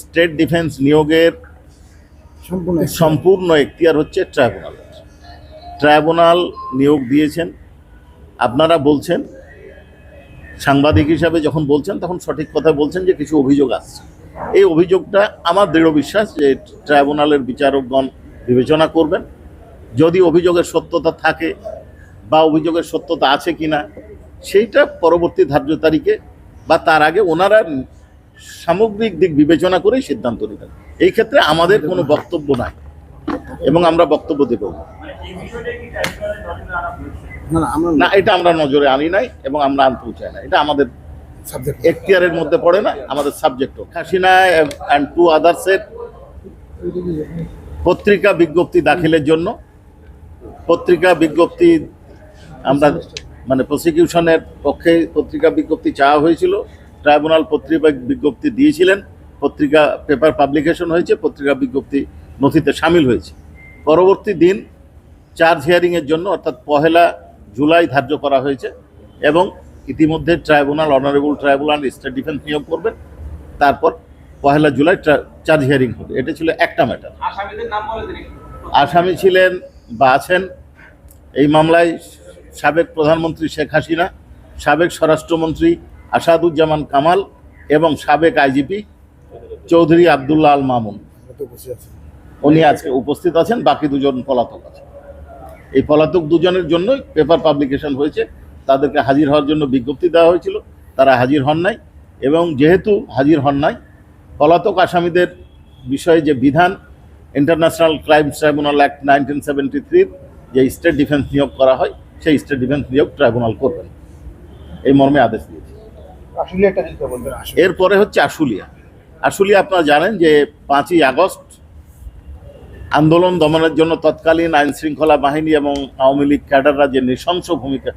State defence নিয়োগের সম্পূর্ণ সম্পূর্ণ এখতিয়ার হচ্ছে ট্রাইব্যুনালের ট্রাইব্যুনাল নিয়োগ দিয়েছেন। আপনারা বলছেন সাংবাদিক হিসাবে যখন বলছেন তখন সঠিক কথা বলছেন যে কিছু অভিযোগ আসছে। এই অভিযোগটা আমার দৃঢ় বিশ্বাস যে ট্রাইব্যুনালের বিচারকগণ বিবেচনা করবেন। যদি অভিযোগের সত্যতা থাকে বা অভিযোগের সত্যতা আছে কিনা সেইটা পরবর্তী ধার্য তারিখে বা তার আগে ওনারা সামগ্রিক দিক বিবেচনা করেই সিদ্ধান্ত নেবেন এই ক্ষেত্রে আমাদের কোনো বক্তব্য নাই এবং আমরা বক্তব্য দেব না। এটা আমরা নজরে আনি নাই এবং আমরা আনতে চাই না। এটা আমাদের সাবজেক্ট এখতিয়ারের মধ্যে পড়ে না আমাদের সাবজেক্টও হাসিনা অ্যান্ড টু আদার্সের পত্রিকা বিজ্ঞপ্তি দাখিলের জন্য পত্রিকা বিজ্ঞপ্তি আমরা মানে প্রসিকিউশনের পক্ষে পত্রিকা বিজ্ঞপ্তি চাওয়া হয়েছিল। ট্রাইব্যুনাল পত্রিকা বিজ্ঞপ্তি দিয়েছিলেন পত্রিকা পেপার পাবলিকেশন হয়েছে পত্রিকা বিজ্ঞপ্তি নথিতে সামিল হয়েছে। পরবর্তী দিন চার্জ হিয়ারিংয়ের জন্য অর্থাৎ পহেলা জুলাই ধার্য করা হয়েছে এবং ইতিমধ্যে tribunal honourable tribunal state defence নিয়োগ করবেন। তারপর পহেলা জুলাই চার্জ হিয়ারিং হবে। এটা ছিল একটা ম্যাটার। আসামি ছিলেন বা আছেন এই মামলায় সাবেক প্রধানমন্ত্রী শেখ হাসিনা সাবেক স্বরাষ্ট্রমন্ত্রী আসাদুজ্জামান কামাল এবং সাবেক আইজিপি চৌধুরী আবদুল্লাহ আল মামুন। উনি আজকে উপস্থিত আছেন, বাকি দুজন পলাতক আছেন। এই পলাতক দুজনের জন্যই পেপার পাবলিকেশন হয়েছে। তাদেরকে হাজির হওয়ার জন্য বিজ্ঞপ্তি দেওয়া হয়েছিল। তারা হাজির হন নাই এবং যেহেতু হাজির হন নাই, পলাতক আসামিদের বিষয়ে যে বিধান, international crime tribunal act nineteen seventy থ্রির যে স্টেট ডিফেন্স নিয়োগ করা হয়, সেই স্টেট ডিফেন্স নিয়োগ ট্রাইব্যুনাল করবেন। এই মর্মে আদেশ দিয়েছে। এরপরে হচ্ছে আশুলিয়া। আশুলিয়া আপনারা জানেন যে পাঁচই আগস্ট আন্দোলন দমনের জন্য তৎকালীন আইন শৃঙ্খলা বাহিনী এবং আওয়ামী লীগ ক্যাডাররা যে নৃশংস ভূমিকা,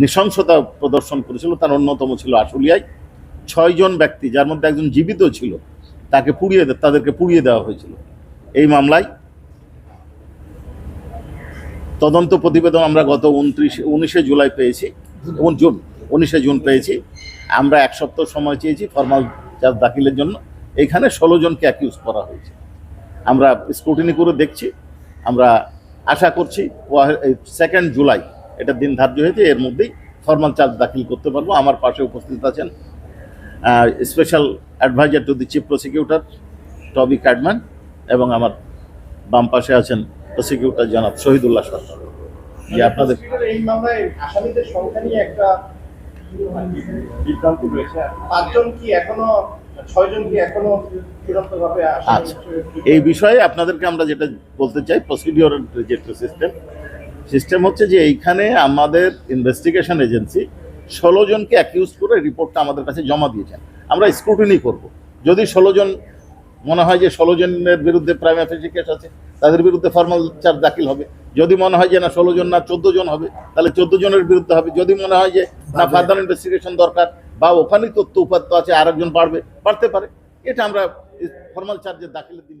নৃশংসতা প্রদর্শন করেছিল, তার অন্যতম ছিল আশুলিয়ায়। ছয়জন ব্যক্তি, যার মধ্যে একজন জীবিত ছিল, তাকে পুড়িয়ে তাদেরকে পুড়িয়ে দেওয়া হয়েছিল। এই মামলায় তদন্ত প্রতিবেদন আমরা গত উনত্রিশে উনিশে জুলাই পেয়েছি, এবং জুন উনিশে জুন পেয়েছি। আমরা এক সপ্তাহ সময় চেয়েছি ফর্মাল চার্জ দাখিলের জন্য। এখানে ষোলো জনকে অ্যাকিউজ করা হয়েছে। আমরা স্ক্রুটিনি করে দেখছি। আমরা আশা করছি সেকেন্ড জুলাই এটা দিন ধার্য হয়েছে এর মধ্যেই ফর্মাল চার্জ দাখিল করতে পারব। আমার পাশে উপস্থিত আছেন special adviser to the chief prosecutor Toby Cadman এবং আমার বাম পাশে আছেন প্রসিকিউটর জনাব শহীদুল্লাহ সরকার। যে আপনাদের এই মামলায় আসামিদের সংখ্যা নিয়ে একটা বিভ্রান্তি রয়েছে পাঁচজন কি এখনও ছয়জন কি এখনও আচ্ছা এই বিষয়ে আপনাদেরকে আমরা যেটা বলতে চাই প্রসিডিওর যেটা সিস্টেম সিস্টেম হচ্ছে যে এইখানে আমাদের ইনভেস্টিগেশন এজেন্সি ষোলো জনকে অ্যাকিউজ করে রিপোর্টটা আমাদের কাছে জমা দিয়েছেন। আমরা স্ক্রুটিনি করব। যদি ষোলো জন মনে হয় যে ষোলো জনের বিরুদ্ধে প্রাইম কেস আছে তাদের বিরুদ্ধে ফর্মাল চার্জ দাখিল হবে। যদি মনে হয় যে না ষোলো জন না চোদ্দ জন হবে তাহলে চোদ্দ জনের বিরুদ্ধে হবে। যদি মনে হয় যে না ফার্দার ইনভেস্টিগেশন দরকার বা ওখানেই তথ্য উপাত্ত আছে আরেকজন বাড়বে বাড়তে পারে। এটা আমরা ফর্মাল চার্জের দাখিলের দিন